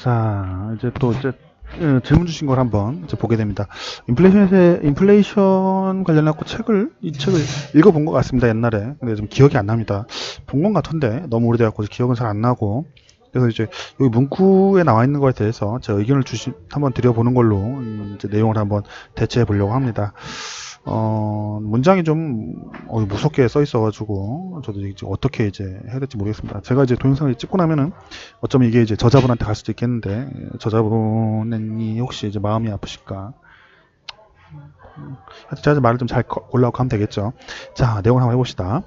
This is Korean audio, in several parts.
자, 이제 또 이제 어, 질문 주신 걸 한번 이제 보게 됩니다. 인플레이션에 인플레이션 관련해서 책을 이 책을 읽어본 것 같습니다 옛날에. 근데 좀 기억이 안 납니다. 본것 같은데 너무 오래돼갖고 기억은 잘 안 나고. 그래서 이제 여기 문구에 나와 있는 거에 대해서 제 의견을 주시 한번 드려보는 걸로 음, 이제 내용을 한번 대체해 보려고 합니다. 어, 문장이 좀 어, 무섭게 써 있어가지고 저도 이제 어떻게 이제 해야 될지 모르겠습니다. 제가 이제 동영상을 찍고 나면은 어쩌면 이게 이제 저자분한테 갈 수도 있겠는데 예, 저자분이 혹시 이제 마음이 아프실까? 제가 말을 좀 잘 골라고 하면 되겠죠. 자, 내용을 한번 해봅시다.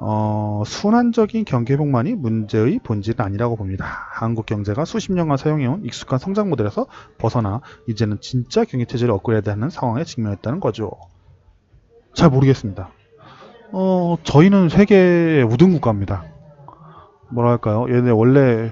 어, 순환적인 경기 회복만이 문제의 본질은 아니라고 봅니다. 한국 경제가 수십 년간 사용해온 익숙한 성장 모델에서 벗어나 이제는 진짜 경기 체제를 업그레이드하는 상황에 직면했다는 거죠. 잘 모르겠습니다. 어, 저희는 세계 우등 국가입니다. 뭐랄까요? 얘네 원래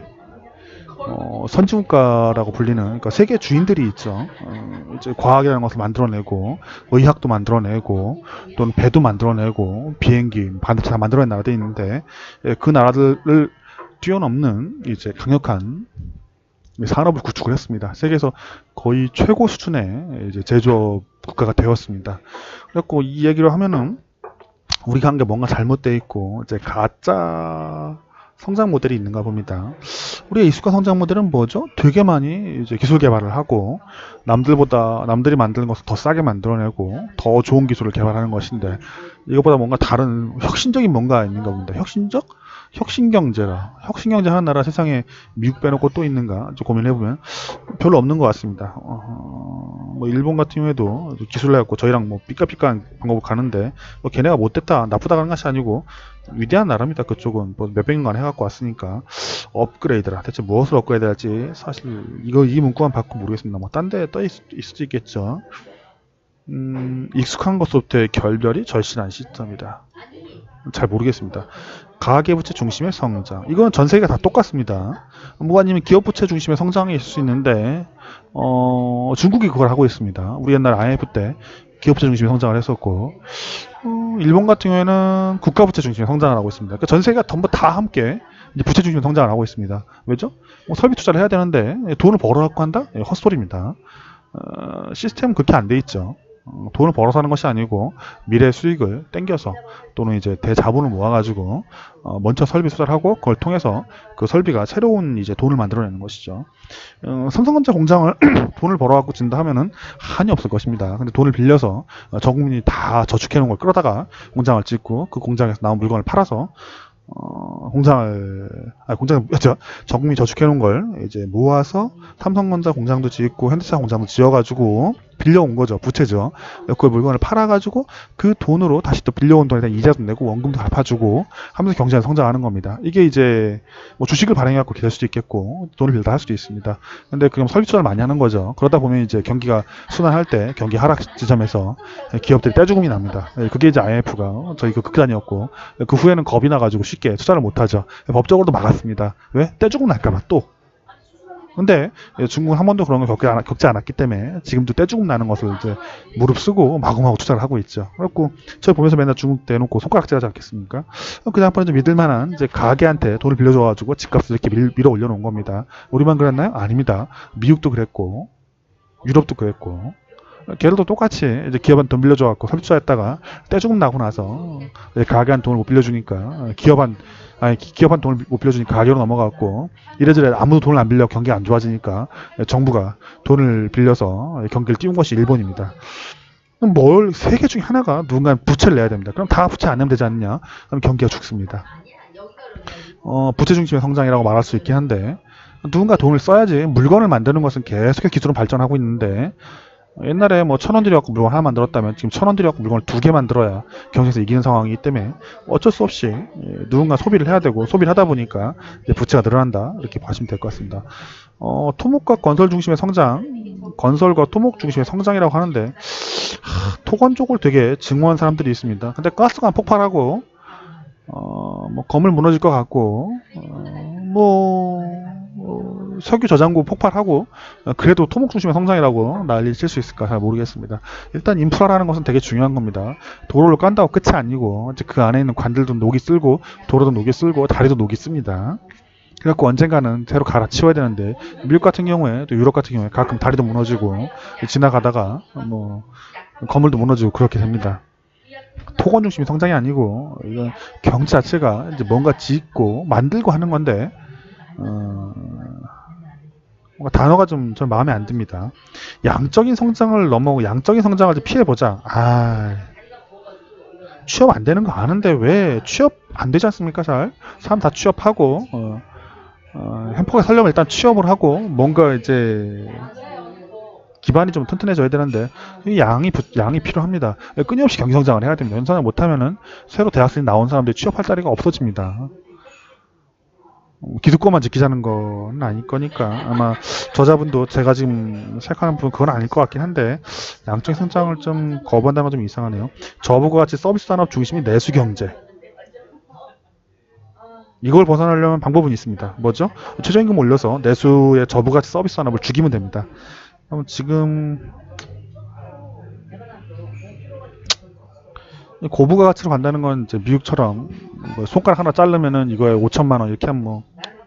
어, 선진국가라고 불리는 그러니까 세계 주인들이 있죠. 어, 이제 과학이라는 것을 만들어내고 의학도 만들어내고 또는 배도 만들어내고 비행기 반도체 다 만들어낸 나라들이 있는데 예, 그 나라들을 뛰어넘는 이제 강력한 산업을 구축을 했습니다. 세계에서 거의 최고 수준의 이제 제조업 국가가 되었습니다. 그래갖고 이 얘기를 하면은 우리가 한 게 뭔가 잘못돼 있고 이제 가짜 성장 모델이 있는가 봅니다. 우리의 익숙한 성장 모델은 뭐죠? 되게 많이 이제 기술 개발을 하고 남들보다 남들이 만드는 것을 더 싸게 만들어내고 더 좋은 기술을 개발하는 것인데 이것보다 뭔가 다른 혁신적인 뭔가 있는가 봅니다. 혁신적? 혁신경제라. 혁신경제 하는 나라 세상에 미국 빼놓고 또 있는가? 좀 고민해보면 별로 없는 것 같습니다. 어, 뭐 일본 같은 경우에도 기술을 해갖고 저희랑 뭐 삐까삐까한 방법을 가는데 뭐 걔네가 못됐다 나쁘다 하는 것이 아니고 위대한 나라입니다. 그쪽은 뭐 몇백 년간 해갖고 왔으니까 업그레이드라. 대체 무엇을 업그레이드 할지 사실 이거 이 문구만 받고 모르겠습니다. 뭐 딴 데 떠 있을 수도 있겠죠. 음, 익숙한 것부터의 결별이 절실한 시점이다. 잘 모르겠습니다. 가계부채 중심의 성장. 이건 전 세계가 다 똑같습니다. 아니면 기업부채 중심의 성장이 있을 수 있는데, 어, 중국이 그걸 하고 있습니다. 우리 옛날 IMF 때 기업부채 중심의 성장을 했었고, 어, 일본 같은 경우에는 국가부채 중심의 성장을 하고 있습니다. 그러니까 전 세계가 전부 다 함께 부채 중심의 성장을 하고 있습니다. 왜죠? 뭐 설비 투자를 해야 되는데 돈을 벌어갖고 한다? 예, 헛소리입니다. 어, 시스템은 그렇게 안 돼 있죠. 어, 돈을 벌어서 하는 것이 아니고 미래 수익을 땡겨서 또는 이제 대자본을 모아가지고 어, 먼저 설비 투자를 하고 그걸 통해서 그 설비가 새로운 이제 돈을 만들어내는 것이죠. 어, 삼성전자 공장을 돈을 벌어갖고 진다 하면은 한이 없을 것입니다. 근데 돈을 빌려서 어, 전 국민이 다 저축해놓은 걸 끌어다가 공장을 짓고 그 공장에서 나온 물건을 팔아서 어, 공장을, 아, 공장, 저, 전국민이 저축해 놓은 걸 이제 모아서 삼성전자 공장도 짓고 현대차 공장도 지어가지고 빌려온 거죠. 부채죠. 그 물건을 팔아가지고 그 돈으로 다시 또 빌려온 돈에 대한 이자도 내고 원금도 갚아주고 하면서 경제가 성장하는 겁니다. 이게 이제 뭐 주식을 발행해갖고 기댈 수도 있겠고 돈을 빌려 할 수도 있습니다. 근데 그럼 설비 투자를 많이 하는 거죠. 그러다 보면 이제 경기가 순환할 때 경기 하락 지점에서 기업들이 떼죽음이 납니다. 그게 이제 IMF가 저희 그 극단이었고 그 후에는 겁이 나가지고 쉽게 투자를 못하죠. 법적으로도 막았 습니다. 왜? 떼죽음 날까봐 또. 근데 중국은 한 번도 그런 걸 겪지, 않았, 겪지 않았기 때문에 지금도 떼죽음 나는 것을 이제 무릅쓰고 마구마구 투자를 하고 있죠. 그래갖고 저 보면서 맨날 중국 대놓고 손가락질 하지 않겠습니까? 그 다음번에 좀 믿을만한 이제 가게한테 돈을 빌려줘가지고 집값을 이렇게 밀, 밀어 올려놓은 겁니다. 우리만 그랬나요? 아닙니다. 미국도 그랬고 유럽도 그랬고 걔들도 똑같이 이제 기업한테 돈 빌려줘갖고 설비투자했다가 떼죽음 나고 나서 가게한 돈을 못 빌려주니까 기업한 아니 기- 기업 한 돈을 못 빌려주니까 가게로 넘어갔고 이래저래 아무도 돈을 안 빌려 경기가 안 좋아지니까 정부가 돈을 빌려서 경기를 띄운 것이 일본입니다. 뭘 세계 중에 하나가 누군가 부채를 내야 됩니다. 그럼 다 부채 안 내면 되지 않느냐? 그럼 경기가 죽습니다. 어, 부채 중심의 성장이라고 말할 수 있긴 한데 누군가 돈을 써야지 물건을 만드는 것은 계속해서 기술은 발전하고 있는데 옛날에 뭐 천 원 들여갖고 물건 하나 만들었다면 지금 천 원 들여갖고 물건을 두 개 만들어야 경기에서 이기는 상황이기 때문에 어쩔 수 없이 예, 누군가 소비를 해야 되고 소비를 하다 보니까 부채가 늘어난다 이렇게 보시면 될 것 같습니다. 어, 토목과 건설 중심의 성장, 건설과 토목 중심의 성장이라고 하는데 하, 토건 쪽을 되게 증오한 사람들이 있습니다. 근데 가스가 폭발하고 어, 뭐 건물 무너질 것 같고 어, 뭐 어, 석유 저장고 폭발하고 어, 그래도 토목 중심의 성장이라고 난리 칠수 있을까 잘 모르겠습니다. 일단 인프라라는 것은 되게 중요한 겁니다. 도로를 깐다고 끝이 아니고 이제 그 안에 있는 관들도 녹이 쓸고 도로도 녹이 쓸고 다리도 녹이 씁니다. 그래갖고 언젠가는 새로 갈아치워야 되는데 미국 같은 경우에 또 유럽 같은 경우에 가끔 다리도 무너지고 지나가다가 뭐 건물도 무너지고 그렇게 됩니다. 토건 중심이 성장이 아니고 이건 경제 자체가 이제 뭔가 짓고 만들고 하는 건데 어, 뭔가 단어가 좀전 마음에 안 듭니다. 양적인 성장을 넘어 양적인 성장을 좀 피해 보자. 아 취업 안 되는 거 아는데 왜 취업 안 되지 않습니까? 잘 사람 다 취업하고 어, 어, 햄퍼가 살려면 일단 취업을 하고 뭔가 이제 기반이 좀 튼튼해져야 되는데 이 양이 부- 양이 필요합니다. 끊임없이 경기 성장을 해야 됩니다. 연산을 못하면은 새로 대학생 나온 사람들이 취업할 자리가 없어집니다. 어, 기득권만 지키자는 건 아닐 거니까 아마 저자분도 제가 지금 생각하는 부분 그건 아닐 것 같긴 한데 양적 성장을 좀 거부한다는 건좀 이상하네요. 저보고 같이 서비스 산업 중심이 내수 경제 이걸 벗어나려면 방법은 있습니다. 뭐죠? 최저임금 올려서 내수의 저부가치 서비스 산업을 죽이면 됩니다. 지금 고부가 가치로 간다는 건 이제 미국처럼 뭐 손가락 하나 자르면은 이거에 5천만 원 이렇게 하면 뭐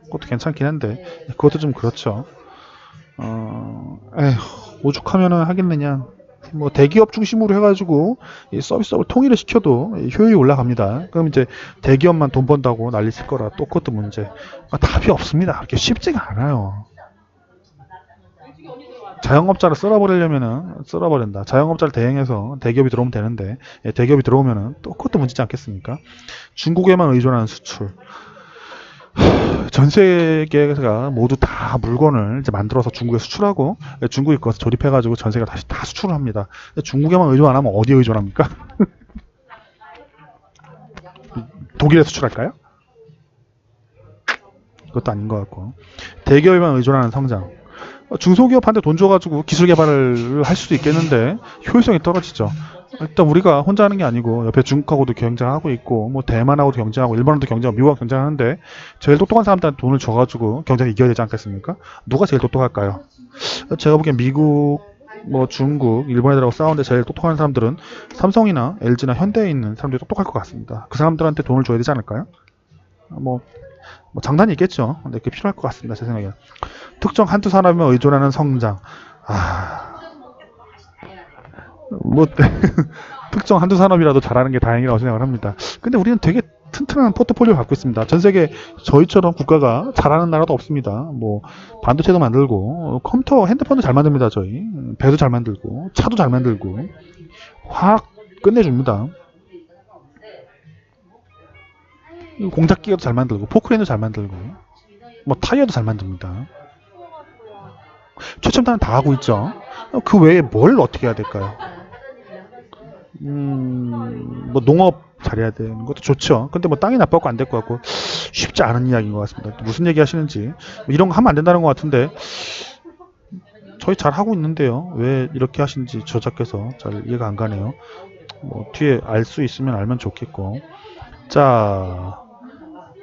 그것도 괜찮긴 한데 그것도 좀 그렇죠. 어, 에휴, 오죽하면은 하겠느냐. 뭐 대기업 중심으로 해가지고 이 서비스업을 통일을 시켜도 이 효율이 올라갑니다. 그럼 이제 대기업만 돈 번다고 난리 칠 거라 또 그것도 문제. 아, 답이 없습니다. 그렇게 쉽지가 않아요. 자영업자를 쓸어버리려면은 쓸어버린다. 자영업자를 대행해서 대기업이 들어오면 되는데 예, 대기업이 들어오면은 또 그것도 문제지 않겠습니까? 중국에만 의존하는 수출. 하, 전 세계가 모두 다 물건을 이제 만들어서 중국에 수출하고 예, 중국이 그것을 조립해가지고 전 세계가 다시 다 수출을 합니다. 중국에만 의존 안 하면 어디에 의존합니까? 독일에 수출할까요? 그것도 아닌 것 같고 대기업에만 의존하는 성장. 어, 중소기업한테 돈 줘가지고 기술 개발을 할 수도 있겠는데 효율성이 떨어지죠. 일단 우리가 혼자 하는 게 아니고 옆에 중국하고도 경쟁하고 있고 뭐 대만하고도 경쟁하고 일본하고도 경쟁하고 미국하고 경쟁하는데 제일 똑똑한 사람들한테 돈을 줘가지고 경쟁에 이겨야 되지 않겠습니까? 누가 제일 똑똑할까요? 제가 보기엔 미국 뭐 중국, 일본 애들하고 싸우는데 제일 똑똑한 사람들은 삼성이나 LG나 현대에 있는 사람들이 똑똑할 것 같습니다. 그 사람들한테 돈을 줘야 되지 않을까요? 뭐, 뭐 장단이 있겠죠. 근데 그게 필요할 것 같습니다. 제 생각에. 특정 한두 산업에 의존하는 성장. 아, 뭐 특정 한두 산업이라도 잘하는 게 다행이라고 생각을 합니다. 근데 우리는 되게 튼튼한 포트폴리오 갖고 있습니다. 전 세계 저희처럼 국가가 잘하는 나라도 없습니다. 뭐 반도체도 만들고 어, 컴퓨터, 핸드폰도 잘 만듭니다. 저희 음, 배도 잘 만들고 차도 잘 만들고 화학 끝내줍니다. 공작기계도 잘 만들고 포크레인도 잘 만들고 뭐 타이어도 잘 만듭니다. 최첨단은 다 하고 있죠. 어, 그 외에 뭘 어떻게 해야 될까요? 음, 뭐 농업 잘해야 되는 것도 좋죠. 근데 뭐 땅이 나빠갖고 안 될 것 같고 쉽지 않은 이야기인 것 같습니다. 무슨 얘기 하시는지 뭐 이런 거 하면 안 된다는 것 같은데 저희 잘 하고 있는데요. 왜 이렇게 하시는지 저자께서 잘 이해가 안 가네요. 뭐 뒤에 알 수 있으면 알면 좋겠고 자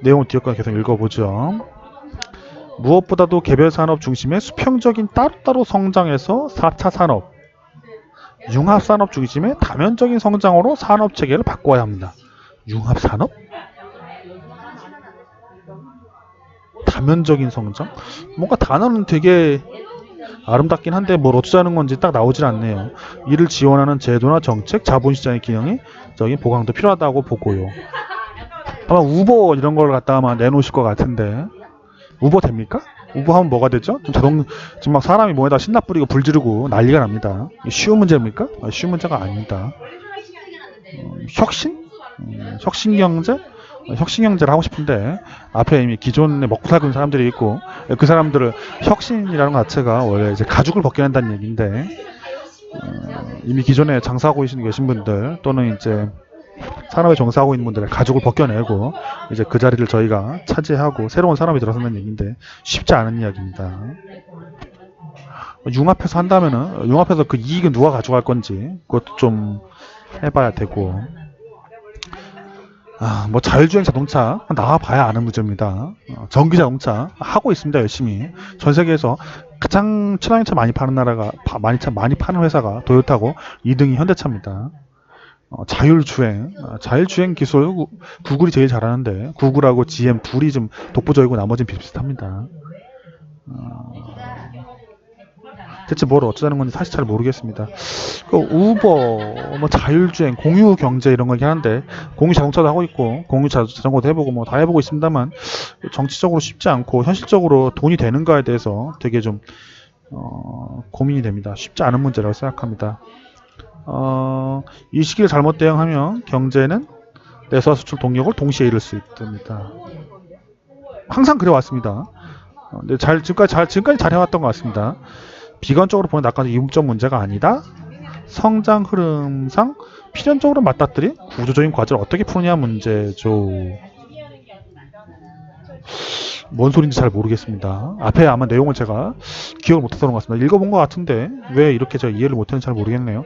내용을 뒤에까지 계속 읽어보죠. 무엇보다도 개별 산업 중심의 수평적인 따로따로 성장에서 4차 산업, 융합 산업 중심의 다면적인 성장으로 산업 체계를 바꿔야 합니다. 융합 산업? 다면적인 성장? 뭔가 단어는 되게 아름답긴 한데 뭘 어쩌자는 건지 딱 나오질 않네요. 이를 지원하는 제도나 정책, 자본시장의 기능이 적인 보강도 필요하다고 보고요. 아마 우버 이런 걸 갖다가 아마 내놓으실 것 같은데 우버 됩니까? 우버 하면 뭐가 되죠? 좀 자동 지금 막 사람이 뭐에다 신나 뿌리고 불 지르고 난리가 납니다. 쉬운 문제입니까? 아, 쉬운 문제가 아닙니다. 음, 혁신? 음, 혁신 경제? 어, 혁신 경제를 하고 싶은데 앞에 이미 기존에 먹고 살고 있는 사람들이 있고 그 사람들을 혁신이라는 것 자체가 원래 이제 가죽을 벗겨낸다는 얘기인데 어, 이미 기존에 장사하고 계신 분들 또는 이제 산업에 종사하고 있는 분들의 가죽을 벗겨내고 이제 그 자리를 저희가 차지하고 새로운 산업이 들어선다는 얘기인데 쉽지 않은 이야기입니다. 융합해서 한다면은 융합해서 그 이익은 누가 가져갈 건지 그것도 좀 해봐야 되고 아, 뭐 자율주행 자동차 나와봐야 아는 문제입니다. 어, 전기 자동차 하고 있습니다 열심히 전 세계에서 가장 친환경차 많이 파는 나라가 파- 많이 차 많이 파는 회사가 도요타고 2등이 현대차입니다. 어, 자율주행, 아, 자율주행 기술 구- 구글이 제일 잘하는데 구글하고 GM 둘이 좀 독보적이고 나머지는 비슷비슷합니다. 어, 대체 뭘 어쩌자는 건지 사실 잘 모르겠습니다. 그 우버, 뭐 자율주행, 공유 경제 이런 거긴 한데 공유 자동차도 하고 있고 공유 자, 자전거도 해보고 뭐 다 해보고 있습니다만 정치적으로 쉽지 않고 현실적으로 돈이 되는가에 대해서 되게 좀 어, 고민이 됩니다. 쉽지 않은 문제라고 생각합니다. 어, 이 시기를 잘못 대응하면 경제는 내수와 수출 동력을 동시에 잃을 수 있답니다. 항상 그래왔습니다. 어, 근데 잘 지금까지 잘 지금까지 잘 해왔던 것 같습니다. 비관적으로 보면 낙관적 이문적 문제가 아니다. 성장 흐름상 필연적으로 맞닥뜨린 구조적인 과제를 어떻게 푸느냐 문제죠. 뭔 소린지 잘 모르겠습니다. 앞에 아마 내용을 제가 기억을 못했던 것 같습니다. 읽어본 것 같은데 왜 이렇게 제가 이해를 못했는지 잘 모르겠네요.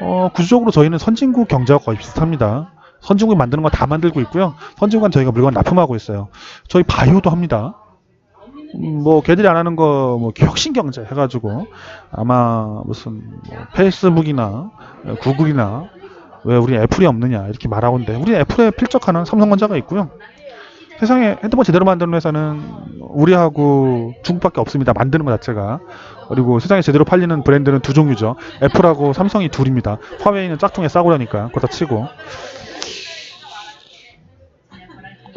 어, 구조적으로 저희는 선진국 경제와 거의 비슷합니다. 선진국이 만드는 거 다 만들고 있고요. 선진국은 저희가 물건 납품하고 있어요. 저희 바이오도 합니다. 음, 뭐 걔들이 안 하는 거 뭐 혁신 경제 해가지고 아마 무슨 뭐 페이스북이나 구글이나 왜 우리 애플이 없느냐 이렇게 말하고 있는데 우리 애플에 필적하는 삼성전자가 있고요. 세상에 핸드폰 제대로 만드는 회사는 우리하고 중국밖에 없습니다. 만드는 것 자체가. 그리고 세상에 제대로 팔리는 브랜드는 두 종류죠. 애플하고 삼성이 둘입니다. 화웨이는 짝퉁에 싸구려니까 그거 다 치고.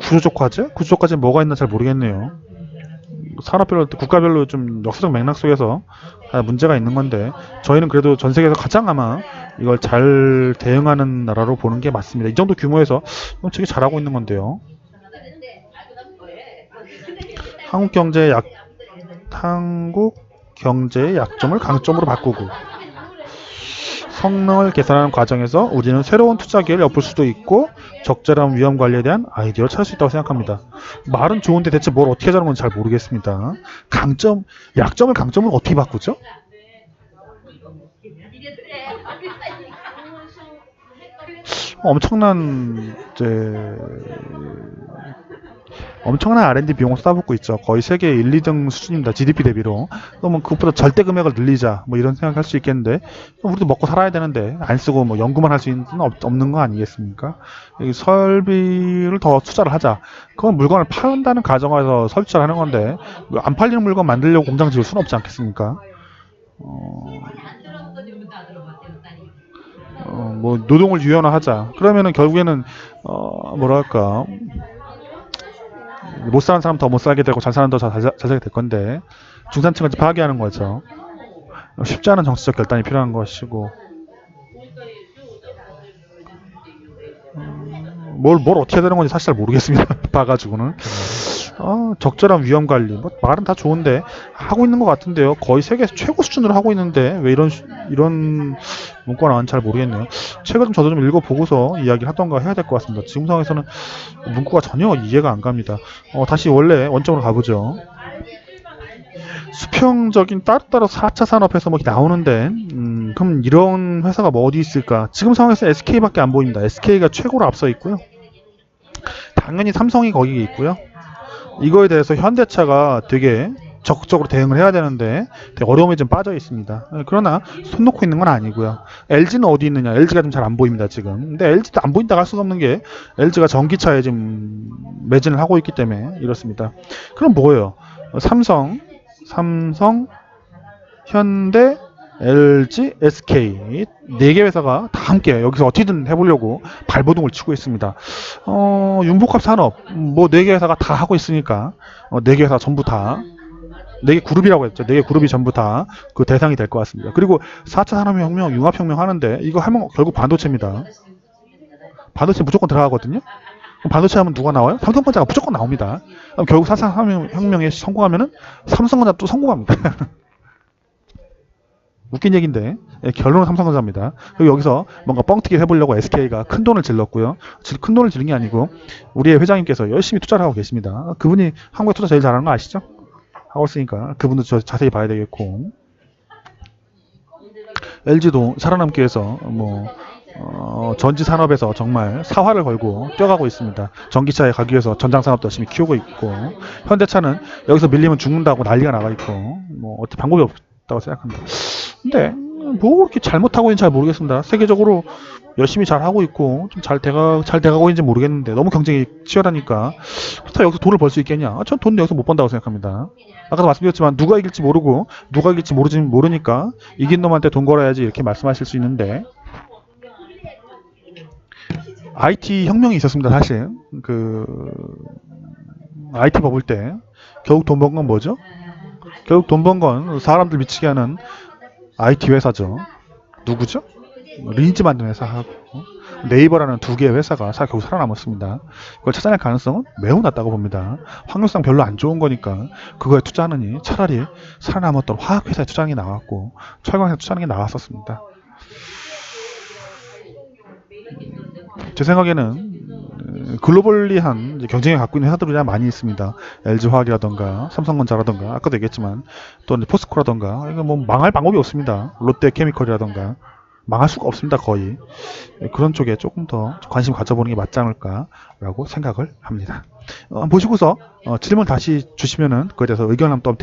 구조적 과제? 구조적 과제 뭐가 있나 잘 모르겠네요. 산업별로 국가별로 좀 역사적 맥락 속에서 다 문제가 있는 건데 저희는 그래도 전 세계에서 가장 아마 이걸 잘 대응하는 나라로 보는 게 맞습니다. 이 정도 규모에서 되게 잘하고 있는 건데요. 한국 경제의 약 한국 경제의 약점을 강점으로 바꾸고 성능을 계산하는 과정에서 우리는 새로운 투자 기회를 엿볼 수도 있고 적절한 위험 관리에 대한 아이디어를 찾을 수 있다고 생각합니다. 말은 좋은데 대체 뭘 어떻게 하자는 건지 잘 모르겠습니다. 강점, 약점을 강점으로 어떻게 바꾸죠? 엄청난 이제 엄청난 R&D 비용을 쏟아붓고 있죠. 거의 세계 1, 2등 수준입니다. GDP 대비로. 그러면 그것보다 절대 금액을 늘리자. 뭐 이런 생각할 수 있겠는데 우리도 먹고 살아야 되는데 안 쓰고 뭐 연구만 할 수 있는 건 없- 없는 거 아니겠습니까? 이 설비를 더 투자를 하자. 그건 물건을 판다는 가정에서 설치를 하는 건데 뭐안 팔리는 물건 만들려고 공장 지을 수는 없지 않겠습니까? 어, 어, 뭐 노동을 유연화하자. 그러면은 결국에는 어, 뭐랄까 못 사는 사람 더 못 살게 되고 잘 사는 더잘 살게 될 건데 중산층을 파괴하는 거죠. 쉽지 않은 정치적 결단이 필요한 것이고 음, 뭘, 뭘 어떻게 되는 건지 사실 잘 모르겠습니다. 봐가지고는 어, 적절한 위험 관리 뭐 말은 다 좋은데 하고 있는 것 같은데요. 거의 세계에서 최고 수준으로 하고 있는데 왜 이런 수- 이런 문구가 나왔는지 잘 모르겠네요. 책을 좀 저도 좀 읽어보고서 이야기를 하던가 해야 될 것 같습니다. 지금 상황에서는 문구가 전혀 이해가 안 갑니다. 어, 다시 원래 원점으로 가보죠. 수평적인 따로따로 4차 산업 해서 뭐 나오는데 음, 그럼 이런 회사가 뭐 어디 있을까? 지금 상황에서 SK밖에 안 보입니다. SK가 최고로 앞서 있고요. 당연히 삼성이 거기 있고요. 이거에 대해서 현대차가 되게 적극적으로 대응을 해야 되는데 되게 어려움에 좀 빠져 있습니다. 예, 그러나 손 놓고 있는 건 아니고요. LG는 어디 있느냐? LG가 좀 잘 안 보입니다 지금. 근데 LG도 안 보인다고 할 수가 없는 게 LG가 전기차에 지금 매진을 하고 있기 때문에 이렇습니다. 그럼 뭐예요? 어, 삼성, 삼성, 현대, LG, SK 네 개 회사가 다 함께 여기서 어떻게든 해보려고 발버둥을 치고 있습니다. 어, 융복합 산업 뭐 네 개 회사가 다 하고 있으니까 어, 네개 회사 전부 다 네개 그룹이라고 했죠. 네 개 그룹이 전부 다 그 대상이 될 것 같습니다. 그리고 4차 산업혁명, 융합혁명 하는데 이거 하면 결국 반도체입니다. 반도체 무조건 들어가거든요. 반도체 하면 누가 나와요? 삼성전자가 무조건 나옵니다. 결국 4차 산업혁명에 성공하면은 삼성전자 또 성공합니다. 웃긴 얘기인데 예, 결론은 삼성전자입니다. 그리고 여기서 뭔가 뻥튀기 해보려고 SK가 큰 돈을 질렀고요. 질- 큰 돈을 지른 게 아니고 우리의 회장님께서 열심히 투자를 하고 계십니다. 그분이 한국에 투자 제일 잘하는 거 아시죠? 하고 있으니까 그분도 저 자세히 봐야 되겠고 LG도 살아남기 위해서 뭐 어, 전지 산업에서 정말 사활을 걸고 뛰어가고 있습니다. 전기차에 가기 위해서 전장 산업도 열심히 키우고 있고 현대차는 여기서 밀리면 죽는다고 난리가 나가 있고 뭐 어떻게 방법이 없다고 생각합니다. 근데 음, 뭐 그렇게 잘못하고 있는지 잘 모르겠습니다. 세계적으로 열심히 잘 하고 있고 좀 잘 돼가 잘 돼가고 있는지 모르겠는데 너무 경쟁이 치열하니까 그렇다 여기서 돈을 벌 수 있겠냐? 아, 전 돈 여기서 못 번다고 생각합니다. 아까도 말씀드렸지만 누가 이길지 모르고 누가 이길지 모르지 모르니까 이긴 놈한테 돈 걸어야지 이렇게 말씀하실 수 있는데 IT 혁명이 있었습니다. 사실 그 IT 버블 때 결국 돈 번 건 뭐죠? 결국 돈 번 건 사람들 미치게 하는 IT 회사죠. 누구죠? 리니지 만드는 회사하고 네이버라는 두 개의 회사가 사 결국 살아남았습니다. 그걸 찾아낼 가능성은 매우 낮다고 봅니다. 확률상 별로 안 좋은 거니까 그거에 투자하느니 차라리 살아남았던 화학 회사에 투자하는 게 나왔고 철강회사에 투자하는 게 나왔었습니다. 제 생각에는 음, 글로벌리한 경쟁을 갖고 있는 회사들이 많이 있습니다. LG화학이라던가 삼성전자라던가 아까도 얘기했지만 또 포스코라던가 뭐 망할 방법이 없습니다. 롯데케미컬이라던가 망할 수가 없습니다. 거의 그런 쪽에 조금 더 관심 가져보는 게 맞지 않을까라고 생각을 합니다. 어, 보시고서 어, 질문 다시 주시면은 그에 대해서 의견 한번 더